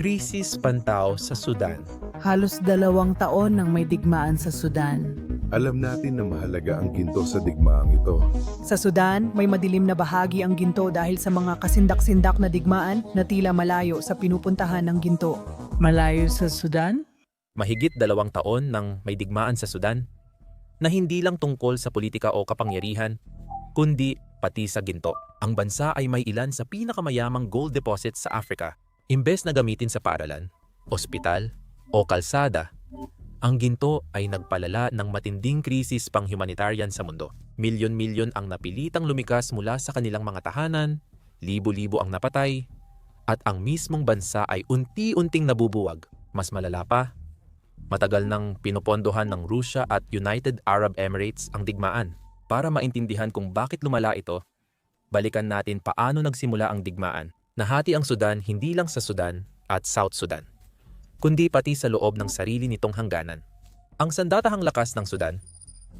Krisis pantaw sa Sudan. Halos dalawang taon nang may digmaan sa Sudan. Alam natin na mahalaga ang ginto sa digmaang ito. Sa Sudan, may madilim na bahagi ang ginto dahil sa mga kasindak-sindak na digmaan na tila malayo sa pinupuntahan ng ginto. Malayo sa Sudan? Mahigit dalawang taon nang may digmaan sa Sudan na hindi lang tungkol sa politika o kapangyarihan, kundi pati sa ginto. Ang bansa ay may ilan sa pinakamayamang gold deposits sa Africa. Imbes na gamitin sa paaralan, ospital, o kalsada, ang ginto ay nagpalala ng matinding krisis pang-humanitarian sa mundo. Milyon-milyon ang napilitang lumikas mula sa kanilang mga tahanan, libo-libo ang napatay, at ang mismong bansa ay unti-unting nabubuwag. Mas malala pa, matagal nang pinopondohan ng Russia at United Arab Emirates ang digmaan. Para maintindihan kung bakit lumala ito, balikan natin paano nagsimula ang digmaan. Nahati ang Sudan hindi lang sa Sudan at South Sudan, kundi pati sa loob ng sarili nitong hangganan. Ang sandatahang lakas ng Sudan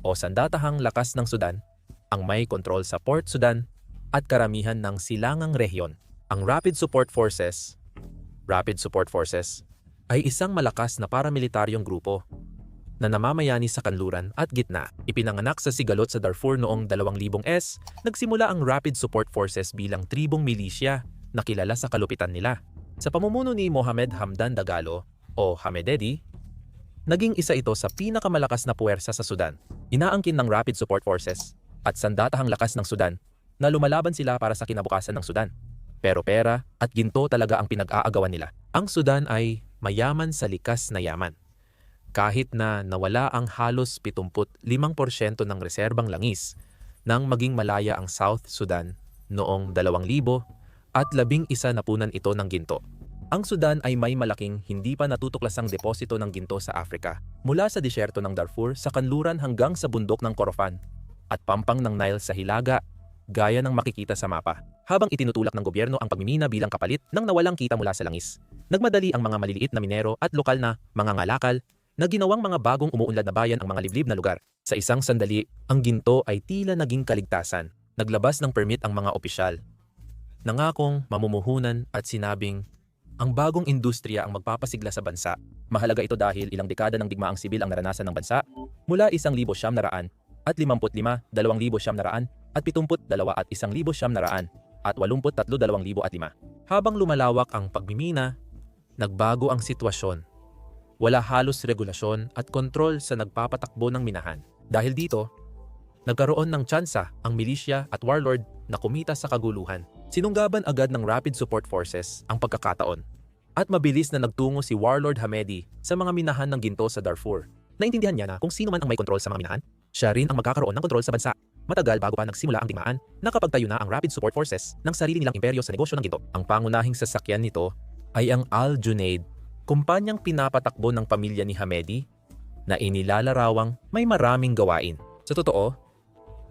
o sandatahang lakas ng Sudan ang may kontrol sa Port Sudan at karamihan ng silangang rehiyon. Ang Rapid Support Forces, Rapid Support Forces, ay isang malakas na paramilitaryong grupo na namamayani sa kanluran at gitna. Ipinanganak sa Sigalot sa Darfur noong 2000s, nagsimula ang Rapid Support Forces bilang tribong milisya na kilala sa kalupitan nila. Sa pamumuno ni Mohamed Hamdan Dagalo o Hamededi, naging isa ito sa pinakamalakas na puwersa sa Sudan. Inaangkin ng Rapid Support Forces at sandatahang lakas ng Sudan na lumalaban sila para sa kinabukasan ng Sudan. Pero pera at ginto talaga ang pinag-aagawan nila. Ang Sudan ay mayaman sa likas na yaman. Kahit na nawala ang halos 75% ng reserbang langis nang maging malaya ang South Sudan noong 2000 at labing isa na punan ito ng ginto. Ang Sudan ay may malaking hindi pa natutuklasang deposito ng ginto sa Africa mula sa disyerto ng Darfur sa kanluran hanggang sa bundok ng Korofan at pampang ng Nile sa Hilaga gaya ng makikita sa mapa habang itinutulak ng gobyerno ang pagmimina bilang kapalit ng nawalang kita mula sa langis. Nagmadali ang mga maliliit na minero at lokal na mga ngalakal na ginawang mga bagong umuunlad na bayan ang mga liblib na lugar. Sa isang sandali, ang ginto ay tila naging kaligtasan. Naglabas ng permit ang mga opisyal. Nangakong mamumuhunan at sinabing, ang bagong industriya ang magpapasigla sa bansa. Mahalaga ito dahil ilang dekada ng digmaang sibil ang naranasan ng bansa mula 1,000 siyam na raan at 55, 2,000 siyam na raan at 72 at 1,000 siyam na raan at 83, 2,000 at 5. Habang lumalawak ang pagmimina, nagbago ang sitwasyon. Wala halos regulasyon at kontrol sa nagpapatakbo ng minahan. Dahil dito, nagkaroon ng tsansa ang milisya at warlord na kumita sa kaguluhan. Sinunggaban agad ng Rapid Support Forces ang pagkakataon at mabilis na nagtungo si Warlord Hamedi sa mga minahan ng ginto sa Darfur. Naintindihan niya na kung sino man ang may kontrol sa mga minahan, siya rin ang magkakaroon ng kontrol sa bansa. Matagal bago pa nagsimula ang digmaan, nakapagtayo na ang Rapid Support Forces ng sarili nilang imperyo sa negosyo ng ginto. Ang pangunahing sasakyan nito ay ang Al Junaid, kumpanyang pinapatakbo ng pamilya ni Hamedi na inilalarawang may maraming gawain. Sa totoo,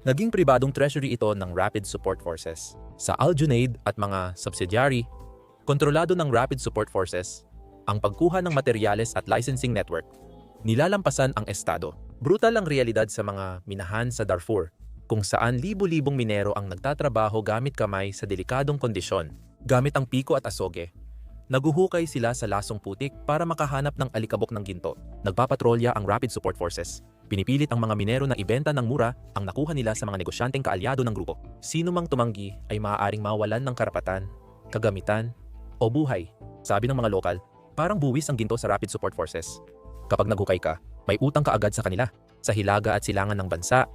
naging pribadong treasury ito ng Rapid Support Forces. Sa Al Junaid at mga subsidiary, kontrolado ng Rapid Support Forces ang pagkuha ng materyales at licensing network. Nilalampasan ang estado. Brutal ang realidad sa mga minahan sa Darfur, kung saan libo-libong minero ang nagtatrabaho gamit kamay sa delikadong kondisyon. Gamit ang piko at asoge, naguhukay sila sa lasong putik para makahanap ng alikabok ng ginto. Nagpapatrolya ang Rapid Support Forces. Pinipilit ang mga minero na ibenta ng mura ang nakuha nila sa mga negosyanteng kaalyado ng grupo. Sino mang tumanggi ay maaaring mawalan ng karapatan, kagamitan, o buhay. Sabi ng mga lokal, parang buwis ang ginto sa Rapid Support Forces. Kapag naghukay ka, may utang ka agad sa kanila, sa hilaga at silangan ng bansa.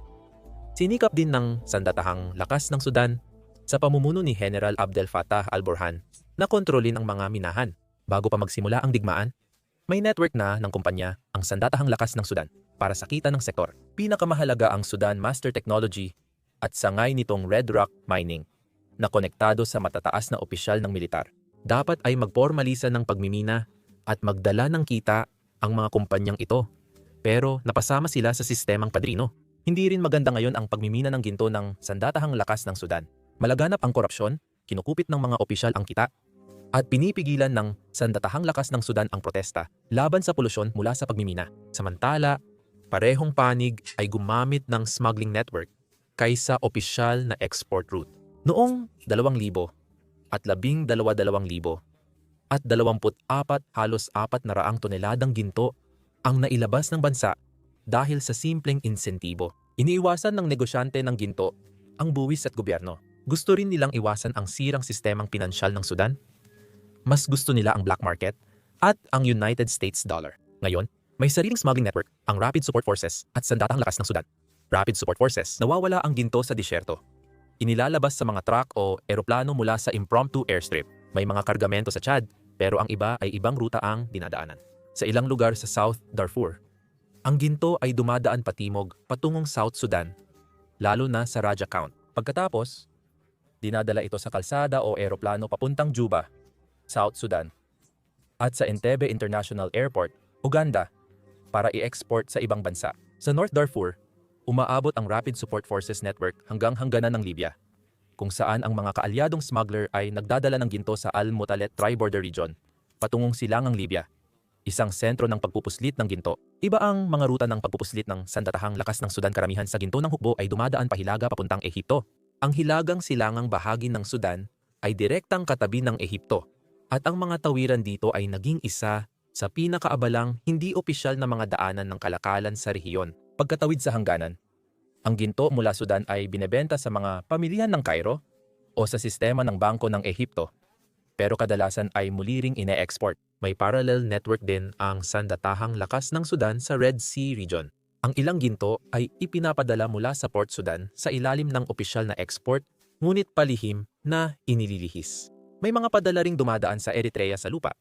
Sinikap din ng sandatahang lakas ng Sudan sa pamumuno ni General Abdel Fattah al-Burhan na kontrolin ang mga minahan. Bago pa magsimula ang digmaan, may network na ng kumpanya ang sandatahang lakas ng Sudan para sa kita ng sektor. Pinakamahalaga ang Sudan Master Technology at sangay nitong Red Rock Mining na konektado sa matataas na opisyal ng militar. Dapat ay magpormalisa ng pagmimina at magdala ng kita ang mga kumpanyang ito. Pero napasama sila sa sistemang padrino. Hindi rin maganda ngayon ang pagmimina ng ginto ng sandatahang lakas ng Sudan. Malaganap ang korupsyon, kinukupit ng mga opisyal ang kita, at pinipigilan ng sandatahang lakas ng Sudan ang protesta laban sa polusyon mula sa pagmimina. Samantala, parehong panig ay gumamit ng smuggling network kaysa opisyal na export route. Noong 2000 at 12,200, at 24 halos 4 na raang toneladang ginto ang nailabas ng bansa dahil sa simpleng insentibo. Iniiwasan ng negosyante ng ginto ang buwis at gobyerno. Gusto rin nilang iwasan ang sirang sistemang pinansyal ng Sudan. Mas gusto nila ang black market at ang United States dollar. Ngayon, may sariling smuggling network ang Rapid Support Forces at sandatang lakas ng Sudan. Rapid Support Forces, nawawala ang ginto sa disyerto. Inilalabas sa mga truck o eroplano mula sa impromptu airstrip. May mga kargamento sa Chad, pero ang iba ay ibang ruta ang dinadaanan. Sa ilang lugar sa South Darfur, ang ginto ay dumadaan patimog patungong South Sudan, lalo na sa Raja Count. Pagkatapos, dinadala ito sa kalsada o eroplano papuntang Juba, South Sudan, at sa Entebbe International Airport, Uganda, para i-export sa ibang bansa. Sa North Darfur, umaabot ang Rapid Support Forces Network hanggang hangganan ng Libya, kung saan ang mga kaalyadong smuggler ay nagdadala ng ginto sa Al-Mutalet Tri-Border Region, patungong silangang Libya, isang sentro ng pagpupuslit ng ginto. Iba ang mga ruta ng pagpupuslit ng sandatahang lakas ng Sudan karamihan sa ginto ng hukbo ay dumadaan pa hilaga papuntang Ehipto. Ang hilagang silangang bahagi ng Sudan ay direktang katabi ng Ehipto at ang mga tawiran dito ay naging isa sa pinakaabalang hindi opisyal na mga daanan ng kalakalan sa rehiyon. Pagkatawid sa hangganan, ang ginto mula Sudan ay binebenta sa mga pamilihan ng Cairo o sa sistema ng bangko ng Ehipto, pero kadalasan ay muli ring ine-export. May parallel network din ang sandatahang lakas ng Sudan sa Red Sea region. Ang ilang ginto ay ipinapadala mula sa Port Sudan sa ilalim ng opisyal na export, ngunit palihim na inililihis. May mga padala ring dumadaan sa Eritrea sa lupa,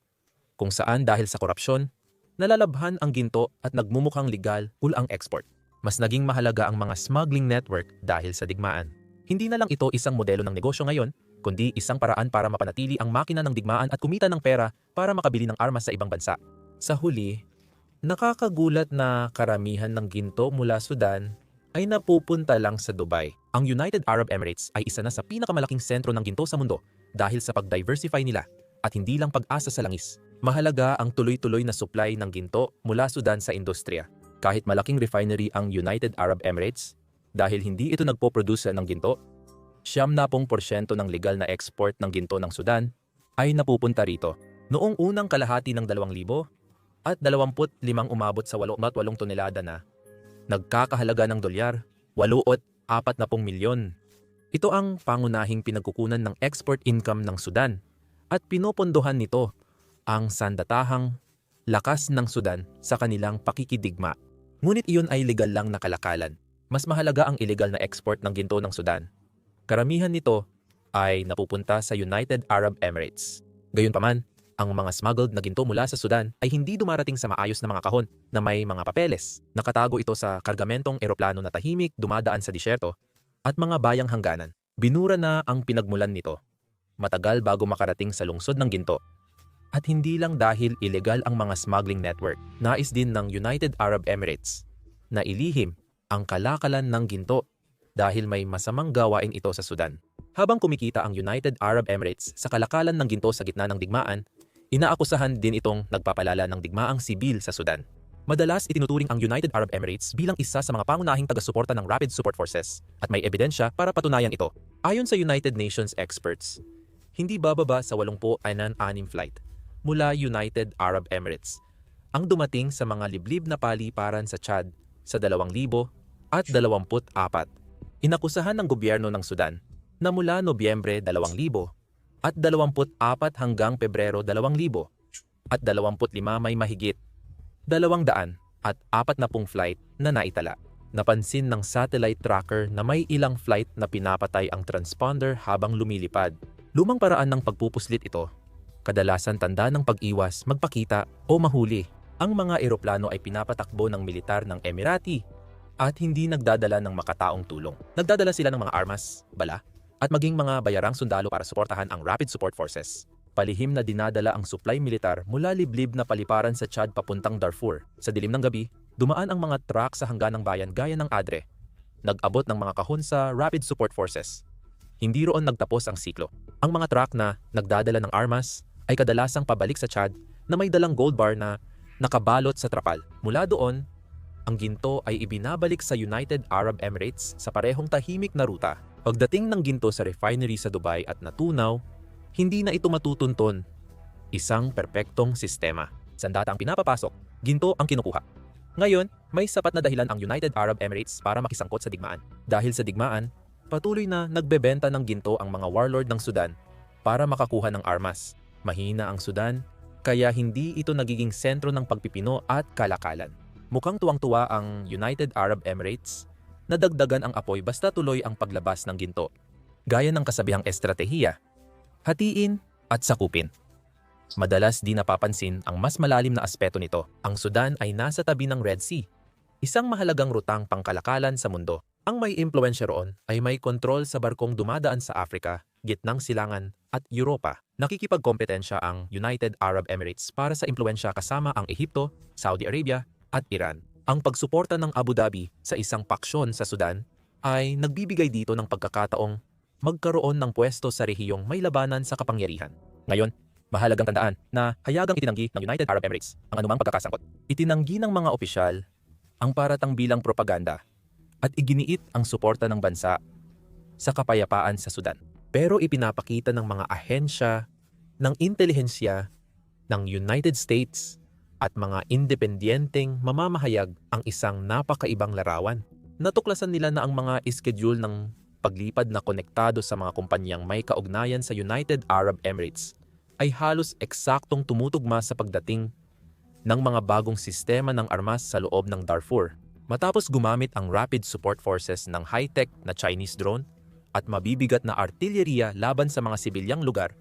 kung saan dahil sa korupsyon, nalalabhan ang ginto at nagmumukhang legal ang export. Mas naging mahalaga ang mga smuggling network dahil sa digmaan. Hindi na lang ito isang modelo ng negosyo ngayon, kundi isang paraan para mapanatili ang makina ng digmaan at kumita ng pera para makabili ng armas sa ibang bansa. Sa huli, nakakagulat na karamihan ng ginto mula Sudan ay napupunta lang sa Dubai. Ang United Arab Emirates ay isa na sa pinakamalaking sentro ng ginto sa mundo dahil sa pag-diversify nila at hindi lang pag-asa sa langis. Mahalaga ang tuloy-tuloy na supply ng ginto mula Sudan sa industriya. Kahit malaking refinery ang United Arab Emirates, dahil hindi ito nagpo-produce ng ginto, siyam na pong porsyento ng legal na export ng ginto ng Sudan ay napupunta rito. Noong unang kalahati ng 2,000 at 25 umabot sa 88 tonelada na, nagkakahalaga ng dolyar, 8 40 milyon. Ito ang pangunahing pinagkukunan ng export income ng Sudan at pinopondohan nito ang sandatahang lakas ng Sudan sa kanilang pakikidigma. Ngunit iyon ay legal lang na kalakalan. Mas mahalaga ang illegal na export ng ginto ng Sudan. Karamihan nito ay napupunta sa United Arab Emirates. Gayunpaman, ang mga smuggled na ginto mula sa Sudan ay hindi dumarating sa maayos na mga kahon na may mga papeles. Nakatago ito sa kargamentong eroplano na tahimik dumadaan sa disyerto at mga bayang hangganan. Binura na ang pinagmulan nito. Matagal bago makarating sa lungsod ng ginto at hindi lang dahil ilegal ang mga smuggling network, nais din ng United Arab Emirates na ilihim ang kalakalan ng ginto dahil may masamang gawain ito sa Sudan. Habang kumikita ang United Arab Emirates sa kalakalan ng ginto sa gitna ng digmaan, inaakusahan din itong nagpapalala ng digmaang sibil sa Sudan. Madalas itinuturing ang United Arab Emirates bilang isa sa mga pangunahing taga-suporta ng Rapid Support Forces at may ebidensya para patunayan ito. Ayon sa United Nations experts, hindi bababa sa 86 flight mula United Arab Emirates ang dumating sa mga liblib na paliparan sa Chad sa 2000 at 24. Inakusahan ng gobyerno ng Sudan na mula Nobyembre 2000 at 24 hanggang Pebrero 2000 at 25 may mahigit 200 at 40 flight na naitala. Napansin ng satellite tracker na may ilang flight na pinapatay ang transponder habang lumilipad. Lumang paraan ng pagpupuslit ito kadalasan tanda ng pag-iwas, magpakita o mahuli. Ang mga eroplano ay pinapatakbo ng militar ng Emirati at hindi nagdadala ng makataong tulong. Nagdadala sila ng mga armas, bala, at maging mga bayarang sundalo para suportahan ang Rapid Support Forces. Palihim na dinadala ang supply militar mula liblib na paliparan sa Chad papuntang Darfur. Sa dilim ng gabi, dumaan ang mga truck sa hangganang bayan gaya ng Adre. Nag-abot ng mga kahon sa Rapid Support Forces. Hindi roon nagtapos ang siklo. Ang mga truck na nagdadala ng armas, ay kadalasang pabalik sa Chad na may dalang gold bar na nakabalot sa trapal. Mula doon, ang ginto ay ibinabalik sa United Arab Emirates sa parehong tahimik na ruta. Pagdating ng ginto sa refinery sa Dubai at natunaw, hindi na ito matutunton. Isang perpektong sistema. Sandata ang pinapapasok, ginto ang kinukuha. Ngayon, may sapat na dahilan ang United Arab Emirates para makisangkot sa digmaan. Dahil sa digmaan, patuloy na nagbebenta ng ginto ang mga warlord ng Sudan para makakuha ng armas. Mahina ang Sudan, kaya hindi ito nagiging sentro ng pagpipino at kalakalan. Mukhang tuwang-tuwa ang United Arab Emirates na dagdagan ang apoy basta tuloy ang paglabas ng ginto. Gaya ng kasabihang estratehiya, hatiin at sakupin. Madalas di napapansin ang mas malalim na aspeto nito. Ang Sudan ay nasa tabi ng Red Sea, isang mahalagang rutang pangkalakalan sa mundo. Ang may impluensya roon ay may kontrol sa barkong dumadaan sa Afrika, gitnang silangan at Europa. Nakikipagkompetensya ang United Arab Emirates para sa impluensya kasama ang Ehipto, Saudi Arabia at Iran. Ang pagsuporta ng Abu Dhabi sa isang paksyon sa Sudan ay nagbibigay dito ng pagkakataong magkaroon ng pwesto sa rehiyong may labanan sa kapangyarihan. Ngayon, mahalagang tandaan na hayagang itinanggi ng United Arab Emirates ang anumang pagkakasangkot. Itinanggi ng mga opisyal ang paratang bilang propaganda at iginiit ang suporta ng bansa sa kapayapaan sa Sudan. Pero ipinapakita ng mga ahensya ng intelihensya ng United States at mga independenteng mamamahayag ang isang napakaibang larawan. Natuklasan nila na ang mga schedule ng paglipad na konektado sa mga kumpanyang may kaugnayan sa United Arab Emirates ay halos eksaktong tumutugma sa pagdating ng mga bagong sistema ng armas sa loob ng Darfur. Matapos gumamit ang Rapid Support Forces ng high-tech na Chinese drone at mabibigat na artilyeriya laban sa mga sibilyang lugar,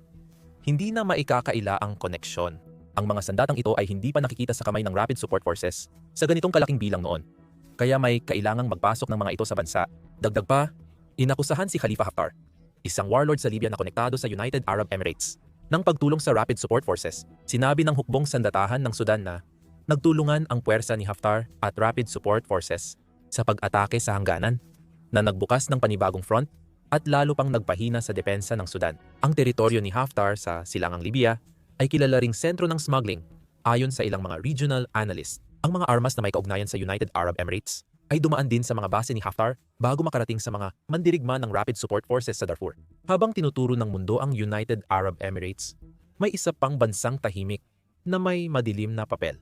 hindi na maikakaila ang koneksyon. Ang mga sandatang ito ay hindi pa nakikita sa kamay ng Rapid Support Forces sa ganitong kalaking bilang noon. Kaya may kailangang magpasok ng mga ito sa bansa. Dagdag pa, inakusahan si Khalifa Haftar, isang warlord sa Libya na konektado sa United Arab Emirates, ng pagtulong sa Rapid Support Forces. Sinabi ng hukbong sandatahan ng Sudan na nagtulungan ang puwersa ni Haftar at Rapid Support Forces sa pag-atake sa hangganan na nagbukas ng panibagong front at lalo pang nagpahina sa depensa ng Sudan. Ang teritoryo ni Haftar sa Silangang Libya ay kilala ring sentro ng smuggling ayon sa ilang mga regional analyst. Ang mga armas na may kaugnayan sa United Arab Emirates ay dumaan din sa mga base ni Haftar bago makarating sa mga mandirigma ng Rapid Support Forces sa Darfur. Habang tinuturo ng mundo ang United Arab Emirates, may isa pang bansang tahimik na may madilim na papel.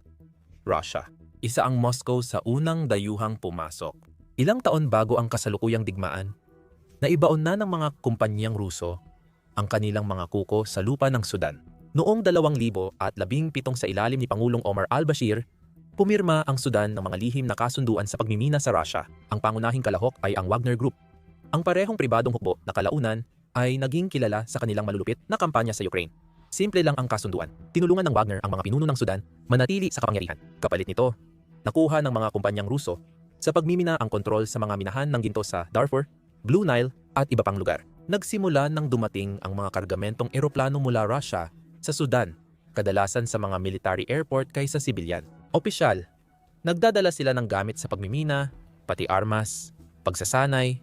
Russia. Isa ang Moscow sa unang dayuhang pumasok. Ilang taon bago ang kasalukuyang digmaan, naibaon na ng mga kumpanyang Ruso ang kanilang mga kuko sa lupa ng Sudan. Noong 2017 sa ilalim ni Pangulong Omar al-Bashir, pumirma ang Sudan ng mga lihim na kasunduan sa pagmimina sa Russia. Ang pangunahing kalahok ay ang Wagner Group. Ang parehong pribadong hukbo na kalaunan ay naging kilala sa kanilang malulupit na kampanya sa Ukraine. Simple lang ang kasunduan. Tinulungan ng Wagner ang mga pinuno ng Sudan manatili sa kapangyarihan. Kapalit nito, nakuha ng mga kumpanyang Ruso sa pagmimina ang kontrol sa mga minahan ng ginto sa Darfur, Blue Nile at iba pang lugar. Nagsimula nang dumating ang mga kargamentong eroplano mula Russia sa Sudan, kadalasan sa mga military airport kaysa sibilyan. Opisyal, nagdadala sila ng gamit sa pagmimina, pati armas, pagsasanay,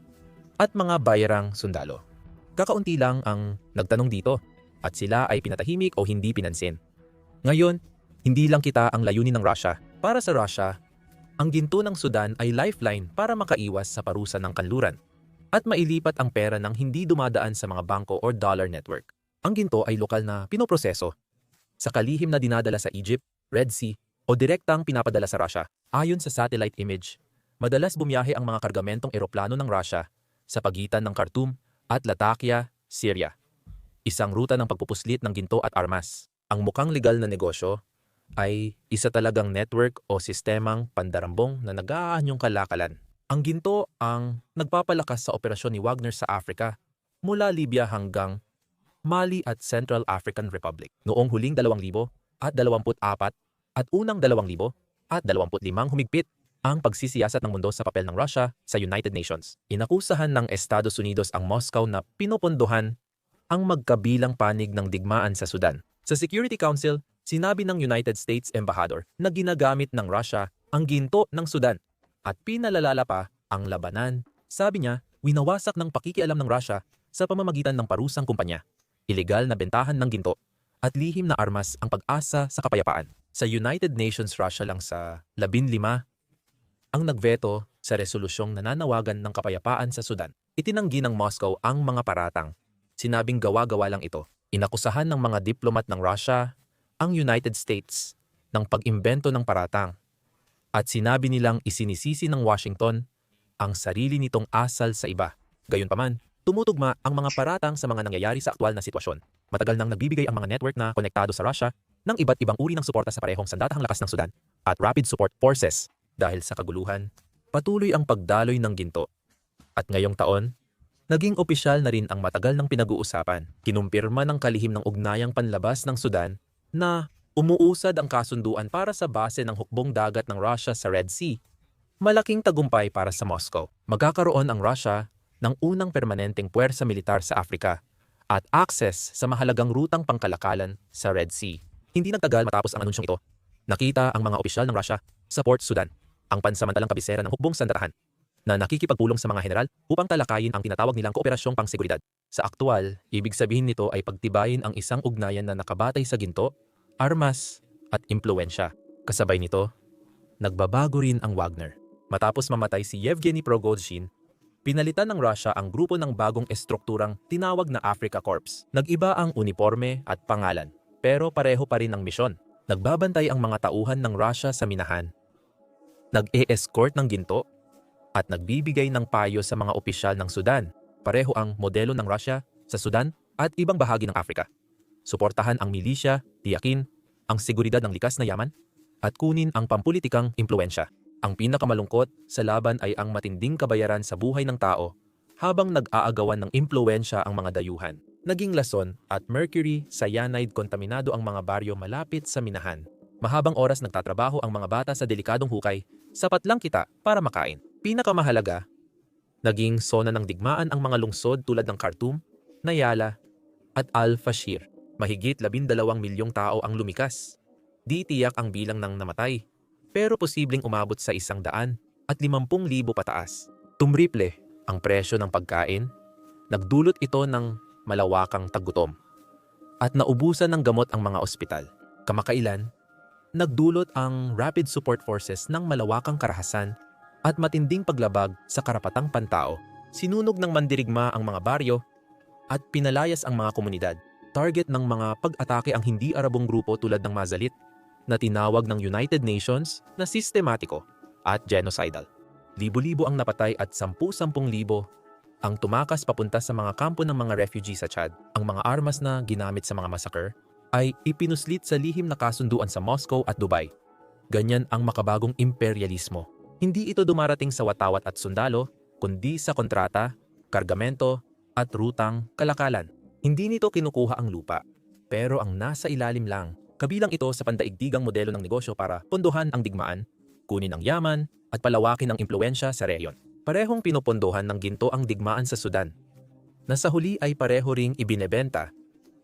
at mga bayarang sundalo. Kakaunti lang ang nagtanong dito at sila ay pinatahimik o hindi pinansin. Ngayon, hindi lang kita ang layunin ng Russia. Para sa Russia, ang ginto ng Sudan ay lifeline para makaiwas sa parusa ng kanluran at mailipat ang pera ng hindi dumadaan sa mga bangko or dollar network. Ang ginto ay lokal na pinoproseso sa kalihim na dinadala sa Egypt, Red Sea o direktang pinapadala sa Russia. Ayon sa satellite image, madalas bumiyahe ang mga kargamentong eroplano ng Russia sa pagitan ng Khartoum at Latakia, Syria isang ruta ng pagpupuslit ng ginto at armas. Ang mukhang legal na negosyo ay isa talagang network o sistemang pandarambong na nag-aanyong kalakalan. Ang ginto ang nagpapalakas sa operasyon ni Wagner sa Africa mula Libya hanggang Mali at Central African Republic noong huling 2000 at 24 at unang 2000 at 25 humigpit ang pagsisiyasat ng mundo sa papel ng Russia sa United Nations. Inakusahan ng Estados Unidos ang Moscow na pinupunduhan ang magkabilang panig ng digmaan sa Sudan. Sa Security Council, sinabi ng United States Ambassador na ginagamit ng Russia ang ginto ng Sudan at pinalalala pa ang labanan. Sabi niya, winawasak ng pakikialam ng Russia sa pamamagitan ng parusang kumpanya, ilegal na bentahan ng ginto, at lihim na armas ang pag-asa sa kapayapaan. Sa United Nations Russia lang sa 15 ang nagveto sa resolusyong nananawagan ng kapayapaan sa Sudan. Itinanggi ng Moscow ang mga paratang sinabing gawa-gawa lang ito. Inakusahan ng mga diplomat ng Russia ang United States ng pag-imbento ng paratang at sinabi nilang isinisisi ng Washington ang sarili nitong asal sa iba. Gayunpaman, tumutugma ang mga paratang sa mga nangyayari sa aktwal na sitwasyon. Matagal nang nagbibigay ang mga network na konektado sa Russia ng iba't ibang uri ng suporta sa parehong sandatahang lakas ng Sudan at Rapid Support Forces dahil sa kaguluhan. Patuloy ang pagdaloy ng ginto. At ngayong taon, naging opisyal na rin ang matagal ng pinag-uusapan. Kinumpirma ng kalihim ng ugnayang panlabas ng Sudan na umuusad ang kasunduan para sa base ng hukbong dagat ng Russia sa Red Sea. Malaking tagumpay para sa Moscow. Magkakaroon ang Russia ng unang permanenteng puwersa militar sa Afrika at access sa mahalagang rutang pangkalakalan sa Red Sea. Hindi nagtagal matapos ang anunsyong ito. Nakita ang mga opisyal ng Russia sa Port Sudan, ang pansamantalang kabisera ng hukbong sandatahan, na nakikipagpulong sa mga general upang talakayin ang tinatawag nilang kooperasyong pangseguridad. Sa aktual, ibig sabihin nito ay pagtibayin ang isang ugnayan na nakabatay sa ginto, armas, at impluensya. Kasabay nito, nagbabago rin ang Wagner. Matapos mamatay si Yevgeny Prigozhin, pinalitan ng Russia ang grupo ng bagong estrukturang tinawag na Africa Corps. Nag-iba ang uniforme at pangalan, pero pareho pa rin ang misyon. Nagbabantay ang mga tauhan ng Russia sa minahan. Nag-e-escort ng ginto at nagbibigay ng payo sa mga opisyal ng Sudan. Pareho ang modelo ng Russia sa Sudan at ibang bahagi ng Afrika. Suportahan ang milisya, tiyakin ang seguridad ng likas na yaman, at kunin ang pampulitikang impluensya. Ang pinakamalungkot sa laban ay ang matinding kabayaran sa buhay ng tao habang nag-aagawan ng impluensya ang mga dayuhan. Naging lason at mercury cyanide kontaminado ang mga baryo malapit sa minahan. Mahabang oras nagtatrabaho ang mga bata sa delikadong hukay, sapat lang kita para makain. Pinakamahalaga, naging sona ng digmaan ang mga lungsod tulad ng Khartoum, Nayala, at Al-Fashir. Mahigit 12 milyong tao ang lumikas. Di tiyak ang bilang ng namatay, pero posibleng umabot sa isang daan at 50,000 pataas. Tumriple ang presyo ng pagkain, nagdulot ito ng malawakang taggutom at naubusan ng gamot ang mga ospital. Kamakailan, nagdulot ang Rapid Support Forces ng malawakang karahasan at matinding paglabag sa karapatang pantao. Sinunog ng mandirigma ang mga baryo at pinalayas ang mga komunidad. Target ng mga pag-atake ang hindi Arabong grupo tulad ng Mazalit na tinawag ng United Nations na sistematiko at genocidal. Libo-libo ang napatay at sampu-sampung libo ang tumakas papunta sa mga kampo ng mga refugee sa Chad. Ang mga armas na ginamit sa mga massacre ay ipinuslit sa lihim na kasunduan sa Moscow at Dubai. Ganyan ang makabagong imperialismo. Hindi ito dumarating sa watawat at sundalo, kundi sa kontrata, kargamento, at rutang kalakalan. Hindi nito kinukuha ang lupa, pero ang nasa ilalim lang. Kabilang ito sa pandaigdigang modelo ng negosyo para pondohan ang digmaan, kunin ang yaman, at palawakin ang impluensya sa rehiyon. Parehong pinupondohan ng ginto ang digmaan sa Sudan, na sa huli ay pareho ring ibinebenta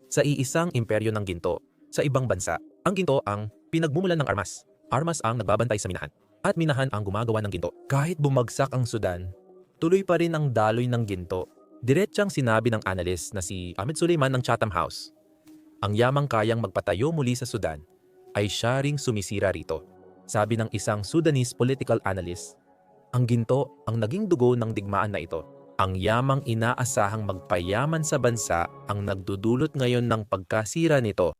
sa iisang imperyo ng ginto sa ibang bansa. Ang ginto ang pinagmumulan ng armas. Armas ang nagbabantay sa minahan. At minahan ang gumagawa ng ginto. Kahit bumagsak ang Sudan, tuloy pa rin ang daloy ng ginto. Diretsyang sinabi ng analyst na si Ahmed Suleiman ng Chatham House, ang yamang kayang magpatayo muli sa Sudan ay siya ring sumisira rito. Sabi ng isang Sudanese political analyst, ang ginto ang naging dugo ng digmaan na ito. Ang yamang inaasahang magpayaman sa bansa ang nagdudulot ngayon ng pagkasira nito